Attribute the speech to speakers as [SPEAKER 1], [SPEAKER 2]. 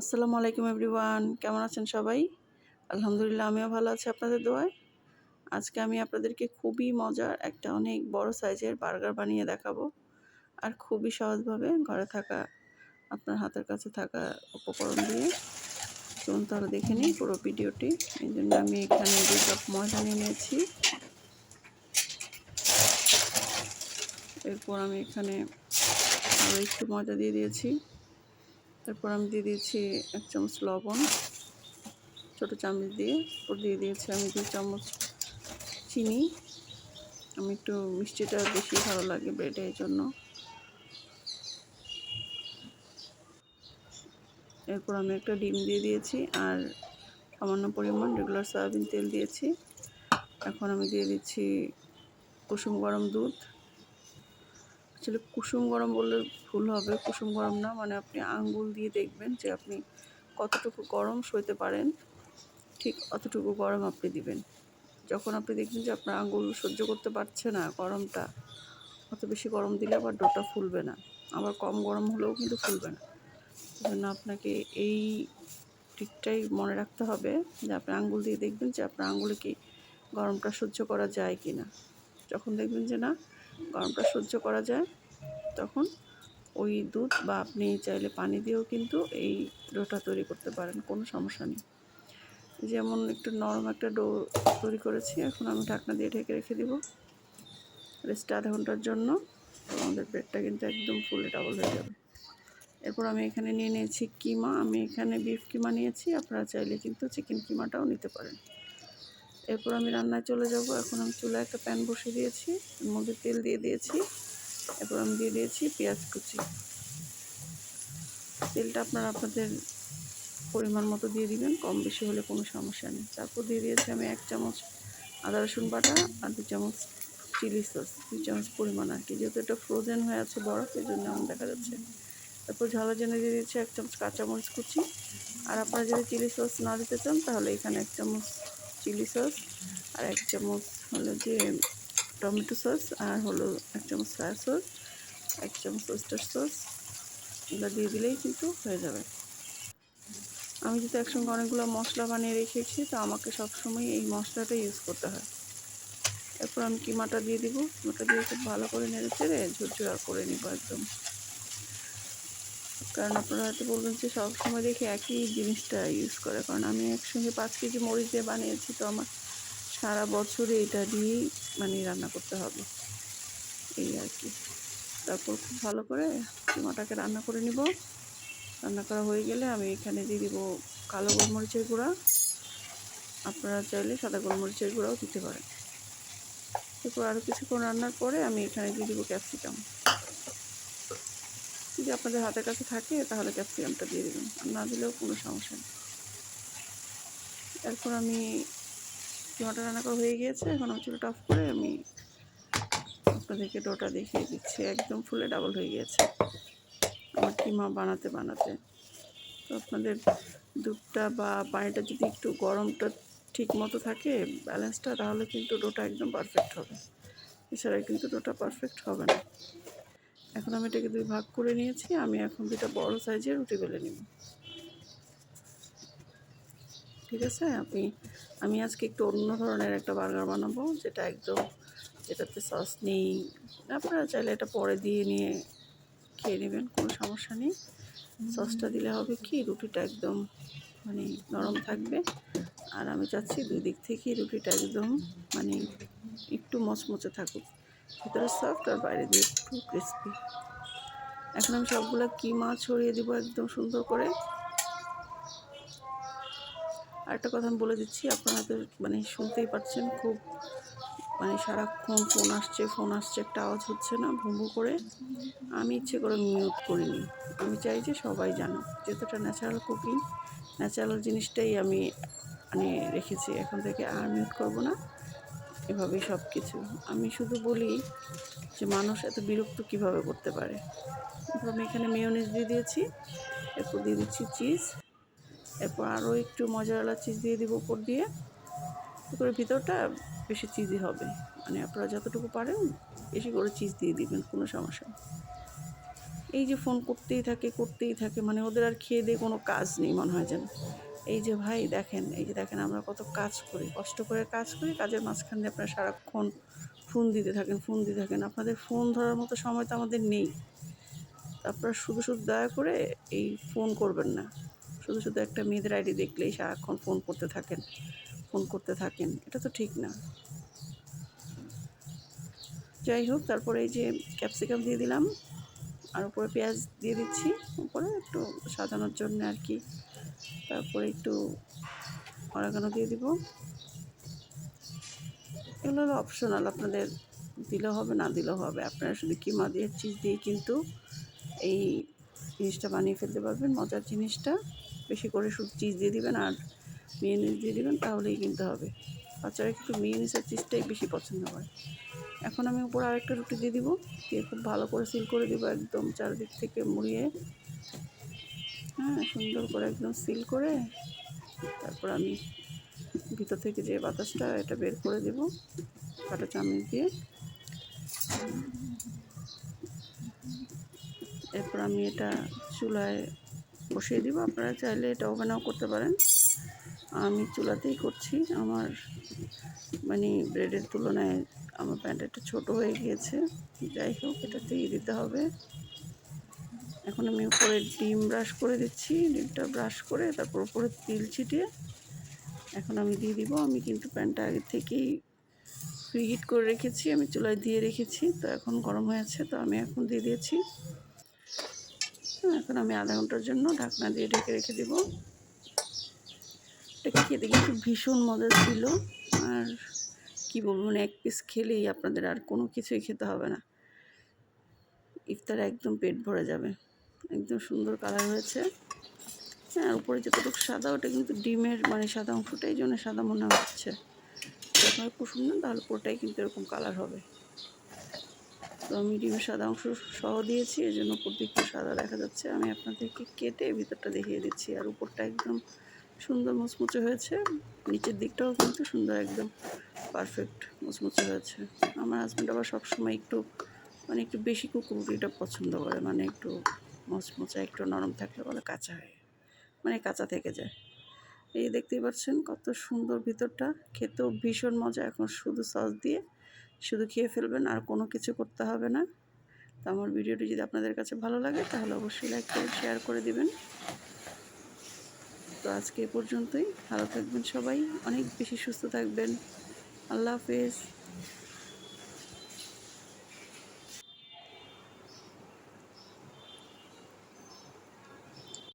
[SPEAKER 1] আসসালামু আলাইকুম এভরিওয়ান, কেমন আছেন সবাই? আলহামদুলিল্লাহ, আমিও ভালো আছি আপনাদের দোয়ায়। আজকে আমি আপনাদেরকে খুবই মজার একটা অনেক বড় সাইজের বার্গার বানিয়ে দেখাবো। আর খুবই সহজভাবে ঘরে থাকা, আপনার হাতের কাছে থাকা উপকরণ দিয়ে। চলুন তাহলে দেখে নিই পুরো ভিডিওটি। এই জন্য আমি এখানে দুই কাপ ময়দা নিয়ে নিয়েছি। এরপর আমি এখানে আরও একটু ময়দা দিয়ে দিয়েছি। তারপর আমি দিয়ে দিয়েছি এক চামচ লবণ, ছোটো চামচ দিয়ে। ওর দিয়ে দিয়েছি আমি দুই চামচ চিনি। আমি একটু মিষ্টিটা বেশি ভালো লাগে ব্রেডে, এই জন্য। এরপর আমি একটা ডিম দিয়ে দিয়েছি আর সামান্য পরিমাণ রেগুলার সয়াবিন তেল দিয়েছি। এখন আমি দিয়ে দিচ্ছি কুসুম গরম দুধ। আসলে কুসুম গরম বললে ভুল হবে, কুসুম গরম না মানে আপনি আঙ্গুল দিয়ে দেখবেন যে আপনি কতটুকু গরম সইতে পারেন, ঠিক অতটুকু গরম আপনি দিবেন। যখন আপনি দেখবেন যে আপনার আঙ্গুল সহ্য করতে পারছে না গরমটা, অত বেশি গরম দিলে আবার ডোটা ফুলবে না, আবার কম গরম হলেও কিন্তু ফুলবে না। জন্য আপনাকে এই ঠিকটাই মনে রাখতে হবে যে আপনি আঙ্গুল দিয়ে দেখবেন যে আপনার আঙ্গুলে কি গরমটা সহ্য করা যায় কি না যখন দেখবেন যে না, গরমটা সহ্য করা যায় তখন ওই দুধ বা আপনি চাইলে পানি দিয়েও কিন্তু এই ডোটা তৈরি করতে পারেন, কোনো সমস্যা নেই। যেমন একটু নরম একটা ডো তৈরি করেছি, এখন আমি ঢাকনা দিয়ে ঢেকে রেখে দিব। রেস্ট আধা ঘণ্টার জন্য। আমাদের ব্রেডটা কিন্তু একদম ফুলে ডাবল হয়ে যাবে। এরপর আমি এখানে নিয়ে নিয়েছি কিমা। আমি এখানে বিফ কিমা নিয়েছি, আপনারা চাইলে কিন্তু চিকেন কিমাটাও নিতে পারেন। এরপর আমি রান্নায় চলে যাব। এখন আমি চুলায় একটা প্যান বসিয়ে দিয়েছি। মধ্যে তেল দিয়ে দিয়েছি। এরপর আমি দিয়ে দিয়েছি পেঁয়াজ কুচি। তেলটা আপনারা আপনাদের পরিমাণ মতো দিয়ে দিবেন, কম বেশি হলে কোনো সমস্যা নেই। তারপর দিয়ে দিয়েছি আমি এক চামচ আদা রসুন বাটা আর দু চামচ চিলি সস, দুই চামচ পরিমাণ আর কি। যেহেতু এটা ফ্রোজেন হয়ে আছে বরফ এই জন্য এমন দেখা যাচ্ছে। তারপর ঝালের জন্য দিয়ে দিয়েছি এক চামচ কাঁচামরিচ কুচি। আর আপনারা যদি চিলি সস না দিতে চান, তাহলে এখানে এক চামচ চিলি সস আর এক চামচ হলো যে টমেটো সস আর হলো এক চামচ সয়া সস এক চামচ ওয়েস্টার সস এগুলো দিয়ে দিলেই কিন্তু হয়ে যাবে। আমি যেহেতু একসঙ্গে অনেকগুলো মশলা বানিয়ে রেখেছি, তো আমাকে সবসময় এই মশলাটা ইউজ করতে হয়। এরপর আমি কিমাটা দিয়ে দিব? কিমাটা দিয়ে খুব ভালো করে নেড়ে চেড়ে ঝুরঝুরা করে নিব একদম। কারণ আপনারা হয়তো বলবেন যে সবসময় দেখি একই জিনিসটা ইউজ করে, কারণ আমি একসঙ্গে পাঁচ কেজি মরিচ দিয়ে বানিয়েছি, তো আমার সারা বছরে এটা দিয়েই মানে রান্না করতে হবে। এই আর কি। তারপর খুব ভালো করে কিমাটাকে রান্না করে নিব। রান্না করা হয়ে গেলে আমি এখানে দিয়ে দিব কালো গোলমরিচের গুঁড়া। আপনারা চাইলে সাদা গোলমরিচের গুঁড়াও দিতে পারেন। এরপর আরও কিছুক্ষণ রান্নার পরে আমি এখানে দিয়ে দিব ক্যাপসিকাম। যদি আপনাদের হাতের কাছে থাকে, তাহলে ক্যাপসিকামটা দিয়ে দেবেন। আর না দিলেও কোনো সমস্যা নেই। এরপর আমি কিমাটা রান্না করা হয়ে গিয়েছে? এখন আমি চুলোটা অফ করে আমি আপনাদেরকে ডোটা দেখিয়ে দিচ্ছি। একদম ফুলে ডাবল হয়ে গিয়েছে। আমার কিমা বানাতে বানাতে। তো আপনাদের দুধটা বা পানিটা যদি একটু গরমটা ঠিক মতো থাকে ব্যালেন্সটা তাহলে কিন্তু ডোটা একদম পারফেক্ট হবে। এছাড়া কিন্তু ডোটা পারফেক্ট হবে না। এখন আমি এটাকে দুই ভাগ করে নিয়েছি। আমি এখন দুটা বড় সাইজের রুটি বেলে নিব। ঠিক আছে? আপনি আমি আজকে একটু অন্য ধরনের একটা বার্গার বানাবো যেটা একদম যেটাতে সস নেই। আপনারা চাইলে এটা পরে দিয়ে নিয়ে খেয়ে নেবেন কোনো সমস্যা নেই। সসটা দিলে হবে কি রুটিটা একদম মানে নরম থাকবে। আর আমি চাচ্ছি দুই দিক থেকেই রুটিটা একদম মানে একটু মচমচে থাকুক। ভিতরে সফট আর বাইরে দিয়ে একটু ক্রিস্পি এখন আমি সবগুলো কিমা ছড়িয়ে দিব একদম সুন্দর করে? আরেকটা কথা আমি বলে দিচ্ছি আপনারা তো মানে শুনতেই পাচ্ছেন খুব মানে সারাক্ষণ ফোন আসছে ফোন আসছে, একটা আওয়াজ হচ্ছে না ভুম্বু করে। আমি ইচ্ছে করে মিউট করিনি। আমি চাই যে সবাই জানো যেহেতু এটা ন্যাচারাল কুকিং ন্যাচারাল জিনিসটাই আমি মানে রেখেছি। এখন থেকে আর মিউট করব না, এভাবেই সব কিছু আমি শুধু বলি যে মানুষ এত বিরক্ত কীভাবে করতে পারে? আমি এখানে মেয়নিজ দিয়ে দিয়েছি, এরপর দিয়ে দিচ্ছি চিজ এরপর আরও একটু মজাওয়ালা চিজ দিয়ে দিব উপর দিয়ে। করে ভিতরটা বেশি চিজি হবে। মানে আপনারা যতটুকু পারেন বেশি করে চিজ দিয়ে দিবেন, কোনো সমস্যা এই যে ফোন করতেই থাকে করতেই থাকে মানে ওদের আর খেয়ে দিয়ে কোনো কাজ নেই মনে হয় যেন। এই যে ভাই দেখেন, এই যে দেখেন আমরা কত কাজ করি, কষ্ট করে কাজ করি, কাজের মাঝখান দিয়ে আপনারা সারাক্ষণ ফোন দিতে থাকেন, ফোন দিতে থাকেন। আপনাদের ফোন ধরার মতো সময় তো আমাদের নেই। আপনারা শুধু শুধু দয়া করে এই ফোন করবেন না। শুধু শুধু একটা মেয়েদের আইডি দেখলেই সারাক্ষণ ফোন করতে থাকেন ফোন করতে থাকেন, এটা তো ঠিক না। যাই হোক, তারপরে এই যে ক্যাপসিকাম দিয়ে দিলাম, আর উপরে পেঁয়াজ দিয়ে দিচ্ছি, উপরে একটু সাজানোর জন্য আর কি। তারপরে একটু অরাগানো দিয়ে দিব। এগুলো হলো অপশনাল আপনাদের দিলেও হবে, না দিলেও হবে। আপনারা শুধু কিমা দিয়ে চিজ দিয়ে কিন্তু এই জিনিসটা বানিয়ে ফেলতে পারবেন, মজার জিনিসটা। বেশি করে শুধু চিজ দিয়ে দিবেন আর মিউনিস দিয়ে দিবেন, তাহলেই কিনতে হবে। বাচ্চারা কিন্তু মিউনিস আর চিজটাই বেশি পছন্দ করে। এখন আমি উপরে আরেকটা রুটি দিয়ে দিব, দিয়ে খুব ভালো করে সিল করে দিব একদম চারদিক থেকে মুড়িয়ে। হ্যাঁ সুন্দর করে একদম সিল করে তারপর আমি ভিতর থেকে যে বাতাসটা, এটা বের করে দেব, কাটা চামচ দিয়ে। এরপর আমি এটা চুলায় বসিয়ে দিব। আপনারা চাইলে এটা ওভেনেও করতে পারেন। আমি চুলাতেই করছি। আমার মানে ব্রেডের তুলনায় আমার প্যান্ট একটু ছোটো হয়ে গিয়েছে। যাই হোক, এটাতেই দিতে হবে। এখন আমি উপরে ডিম ব্রাশ করে দিচ্ছি। ডিমটা ব্রাশ করে তারপর উপরে তিল ছিটিয়ে এখন আমি দিয়ে দিব। আমি কিন্তু প্যানটা আগে থেকেই প্রিহিট করে রেখেছি। আমি চুলায় দিয়ে রেখেছি। তো এখন গরম হয়েছে তো আমি এখন দিয়ে দিয়েছি। এখন আমি আধা ঘণ্টার জন্য ঢাকনা দিয়ে ঢেকে রেখে দেব। এটাকে খেতে কিন্তু ভীষণ মজা ছিল। আর কি বলব মানে এক পিস খেলেই আপনাদের আর কোনো কিছুই খেতে হবে না। ইফতার একদম পেট ভরে যাবে। একদম সুন্দর কালার হয়েছে। হ্যাঁ উপরে যতটুকু সাদা, ওটা কিন্তু ডিমের মানে সাদা অংশটাই জন্য সাদা মনে হচ্ছে। যখন কুসুম না, তাহলে পুরোটাই কিন্তু এরকম কালার হবে। তো আমি ডিমের সাদা অংশ সহ দিয়েছি এই জন্য উপর দিকটা সাদা দেখা যাচ্ছে। আমি আপনাদেরকে কেটে ভিতরটা দেখিয়ে দিচ্ছি, আর উপরটা একদম সুন্দর মুচমুচে হয়েছে। নিচের দিকটাও কিন্তু সুন্দর, একদম পারফেক্ট মুচমুচে হয়েছে। আমার হাজব্যান্ড আবার সবসময় একটু মানে একটু বেশি কুকুরুটিটা পছন্দ করে মানে একটু মচমচা, একটু নরম থাকলে বলে কাঁচা হয় মানে কাঁচা থেকে যায়। এই দেখতেই পাচ্ছেন কত সুন্দর ভিতরটা, খেতেও ভীষণ মজা। এখন শুধু সস দিয়ে শুধু খেয়ে ফেলবেন আর কোনো কিছু করতে হবে না। তো আমার ভিডিওটি যদি আপনাদের কাছে ভালো লাগে, তাহলে অবশ্যই লাইক করে শেয়ার করে দেবেন। তো আজকে এ পর্যন্তই। ভালো থাকবেন সবাই, অনেক বেশি সুস্থ থাকবেন। আল্লাহ হাফেজ।